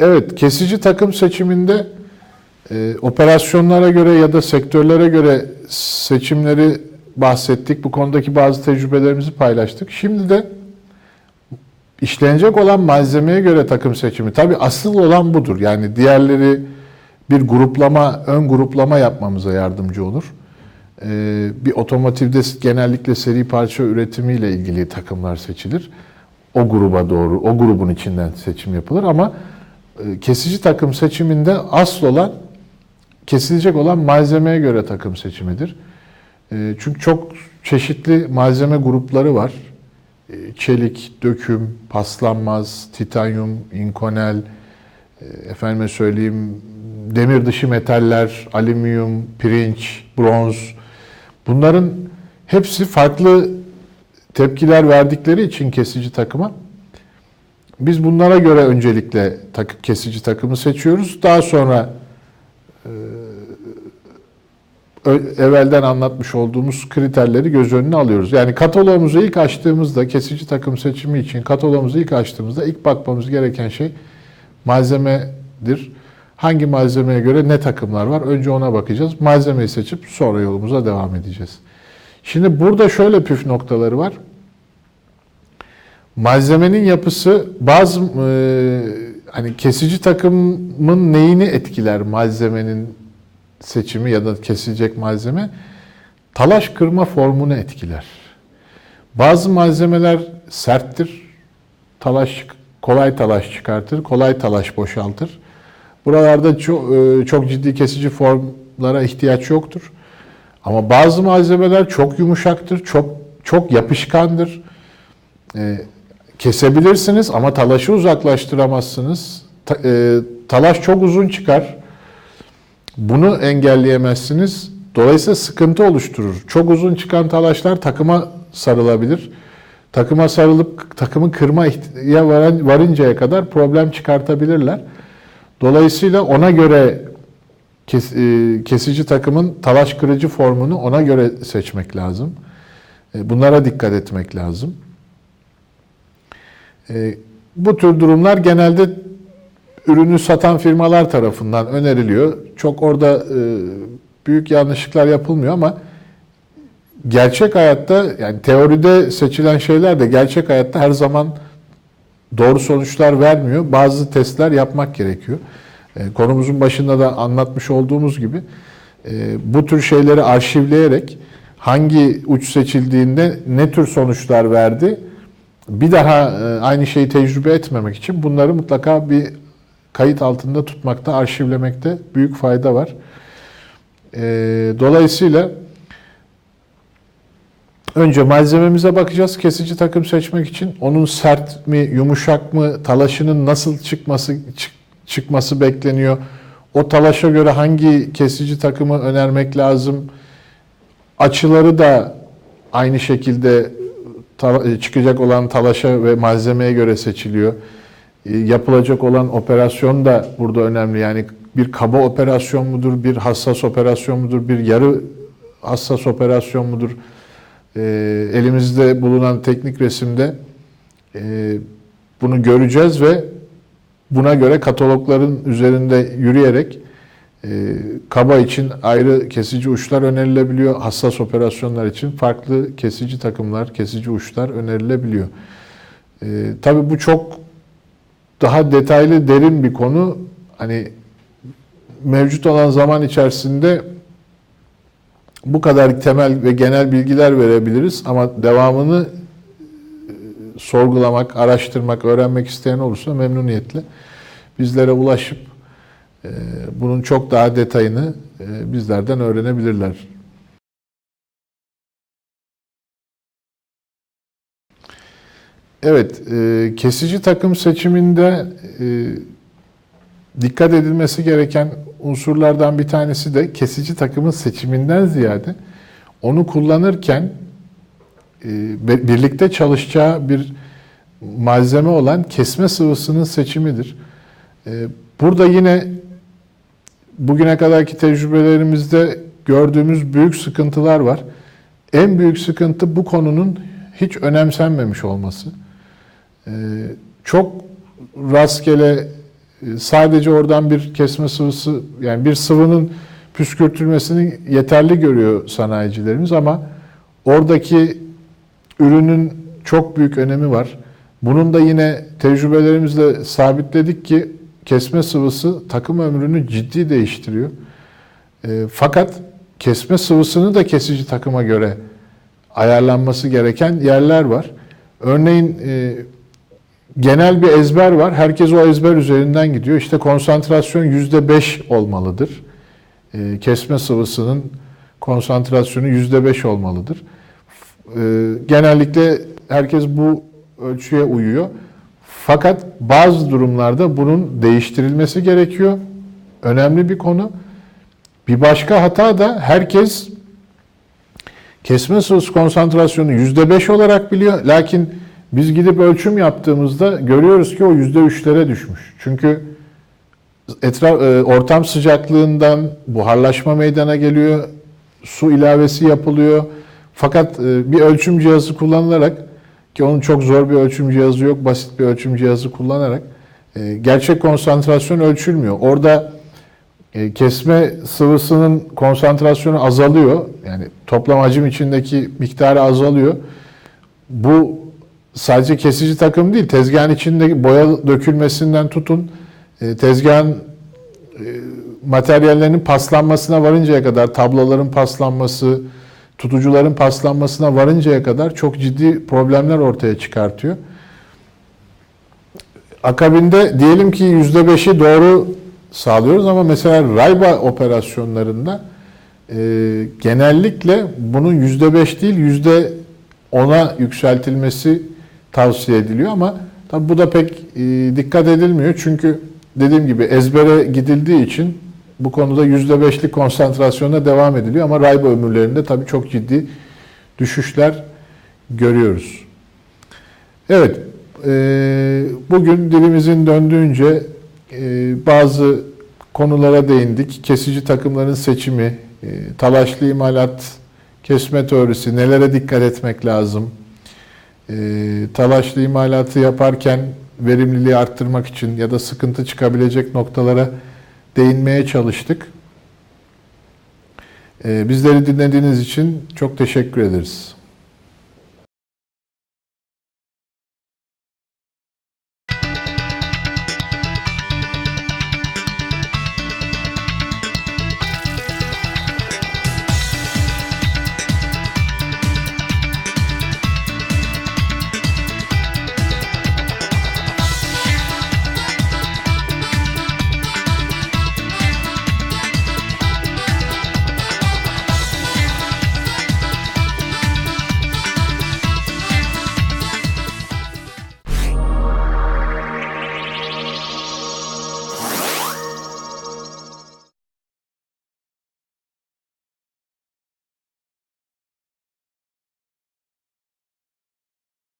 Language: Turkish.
Evet, kesici takım seçiminde e, operasyonlara göre ya da sektörlere göre seçimleri bahsettik. Bu konudaki bazı tecrübelerimizi paylaştık. Şimdi de işlenecek olan malzemeye göre takım seçimi. Tabii asıl olan budur. Yani diğerleri bir gruplama, ön gruplama yapmamıza yardımcı olur. Ee, bir otomotivde genellikle seri parça üretimiyle ilgili takımlar seçilir. O gruba doğru, o grubun içinden seçim yapılır ama kesici takım seçiminde asıl olan kesilecek olan malzemeye göre takım seçimidir. E, Çünkü çok çeşitli malzeme grupları var. E, Çelik, döküm, paslanmaz, titanyum, inkonel, e, efendime söyleyeyim demir dışı metaller, alüminyum, pirinç, bronz. Bunların hepsi farklı tepkiler verdikleri için kesici takıma biz bunlara göre öncelikle takı, kesici takımı seçiyoruz. Daha sonra e, evvelden anlatmış olduğumuz kriterleri göz önüne alıyoruz. Yani kataloğumuzu ilk açtığımızda kesici takım seçimi için kataloğumuzu ilk açtığımızda ilk bakmamız gereken şey malzemedir. Hangi malzemeye göre ne takımlar var? Önce ona bakacağız. Malzemeyi seçip sonra yolumuza devam edeceğiz. Şimdi burada şöyle püf noktaları var. Malzemenin yapısı bazı e, hani kesici takımın neyini etkiler malzemenin seçimi ya da kesilecek malzeme talaş kırma formunu etkiler. Bazı malzemeler serttir. Talaş kolay talaş çıkartır, kolay talaş boşaltır. Buralarda çok, e, çok ciddi kesici formlara ihtiyaç yoktur. Ama bazı malzemeler çok yumuşaktır, çok çok yapışkandır. Kesebilirsiniz ama talaşı uzaklaştıramazsınız. Ta- e, talaş çok uzun çıkar. Bunu engelleyemezsiniz. Dolayısıyla sıkıntı oluşturur. Çok uzun çıkan talaşlar takıma sarılabilir. Takıma sarılıp takımı kırma ihtiya varan- varıncaya kadar problem çıkartabilirler. Dolayısıyla ona göre e, kesici takımın talaş kırıcı formunu ona göre seçmek lazım. E, Bunlara dikkat etmek lazım. E, Bu tür durumlar genelde ürünü satan firmalar tarafından öneriliyor. Çok orada e, büyük yanlışlıklar yapılmıyor ama gerçek hayatta yani teoride seçilen şeyler de gerçek hayatta her zaman doğru sonuçlar vermiyor. Bazı testler yapmak gerekiyor. E, Konumuzun başında da anlatmış olduğumuz gibi e, bu tür şeyleri arşivleyerek hangi uç seçildiğinde ne tür sonuçlar verdi bir daha e, aynı şeyi tecrübe etmemek için bunları mutlaka bir kayıt altında tutmakta, arşivlemekte büyük fayda var. E, Dolayısıyla önce malzememize bakacağız kesici takım seçmek için. Onun sert mi, yumuşak mı, talaşının nasıl çıkması çık- çıkması bekleniyor. O talaşa göre hangi kesici takımı önermek lazım. Açıları da aynı şekilde çıkacak olan talaşa ve malzemeye göre seçiliyor. E, Yapılacak olan operasyon da burada önemli. Yani bir kaba operasyon mudur, bir hassas operasyon mudur, bir yarı hassas operasyon mudur? E, Elimizde bulunan teknik resimde e, bunu göreceğiz ve buna göre katalogların üzerinde yürüyerek e, kaba için ayrı kesici uçlar önerilebiliyor. Hassas operasyonlar için farklı kesici takımlar, kesici uçlar önerilebiliyor. E, tabii bu çok daha detaylı, derin bir konu. Hani mevcut olan zaman içerisinde bu kadar temel ve genel bilgiler verebiliriz ama devamını e, sorgulamak, araştırmak, öğrenmek isteyen olursa memnuniyetle bizlere ulaşıp bunun çok daha detayını e, bizlerden öğrenebilirler. Evet, e, kesici takım seçiminde e, dikkat edilmesi gereken unsurlardan bir tanesi de kesici takımın seçiminden ziyade onu kullanırken birlikte çalışacağı bir malzeme olan kesme sıvısının seçimidir. Burada yine bugüne kadarki tecrübelerimizde gördüğümüz büyük sıkıntılar var. En büyük sıkıntı bu konunun hiç önemsenmemiş olması. Ee, Çok rastgele e, sadece oradan bir kesme sıvısı yani bir sıvının püskürtülmesini yeterli görüyor sanayicilerimiz ama oradaki ürünün çok büyük önemi var. Bunun da yine tecrübelerimizle sabitledik ki kesme sıvısı takım ömrünü ciddi değiştiriyor. E, fakat kesme sıvısını da kesici takıma göre ayarlanması gereken yerler var. Örneğin e, genel bir ezber var. Herkes o ezber üzerinden gidiyor. İşte konsantrasyon %5 olmalıdır. E, kesme sıvısının konsantrasyonu %5 olmalıdır. E, genellikle herkes bu ölçüye uyuyor. Fakat bazı durumlarda bunun değiştirilmesi gerekiyor. Önemli bir konu. Bir başka hata da herkes kesme sıvısı konsantrasyonu %5 olarak biliyor. Lakin biz gidip ölçüm yaptığımızda görüyoruz ki o %3'lere düşmüş. Çünkü etraf, e, ortam sıcaklığından buharlaşma meydana geliyor. Su ilavesi yapılıyor. Fakat e, bir ölçüm cihazı kullanılarak ki onun çok zor bir ölçüm cihazı yok, basit bir ölçüm cihazı kullanarak e, gerçek konsantrasyon ölçülmüyor. Orada e, kesme sıvısının konsantrasyonu azalıyor. Yani toplam hacim içindeki miktarı azalıyor. Bu sadece kesici takım değil, tezgahın içinde boya dökülmesinden tutun, e, tezgahın e, materyallerinin paslanmasına varıncaya kadar, tabloların paslanması, tutucuların paslanmasına varıncaya kadar çok ciddi problemler ortaya çıkartıyor. Akabinde diyelim ki %5'i doğru sağlıyoruz ama mesela rayba operasyonlarında e, genellikle bunun %5 değil %10'a yükseltilmesi tavsiye ediliyor ama tabi bu da pek e, dikkat edilmiyor çünkü dediğim gibi ezbere gidildiği için bu konuda %5'lik konsantrasyona devam ediliyor ama rayba ömürlerinde tabii çok ciddi düşüşler görüyoruz. Evet, e, bugün dilimizin döndüğünce e, bazı konulara değindik. Kesici takımların seçimi, e, talaşlı imalat, kesme teorisi, nelere dikkat etmek lazım? E, talaşlı imalatı yaparken verimliliği arttırmak için ya da sıkıntı çıkabilecek noktalara değinmeye çalıştık. Bizleri dinlediğiniz için çok teşekkür ederiz.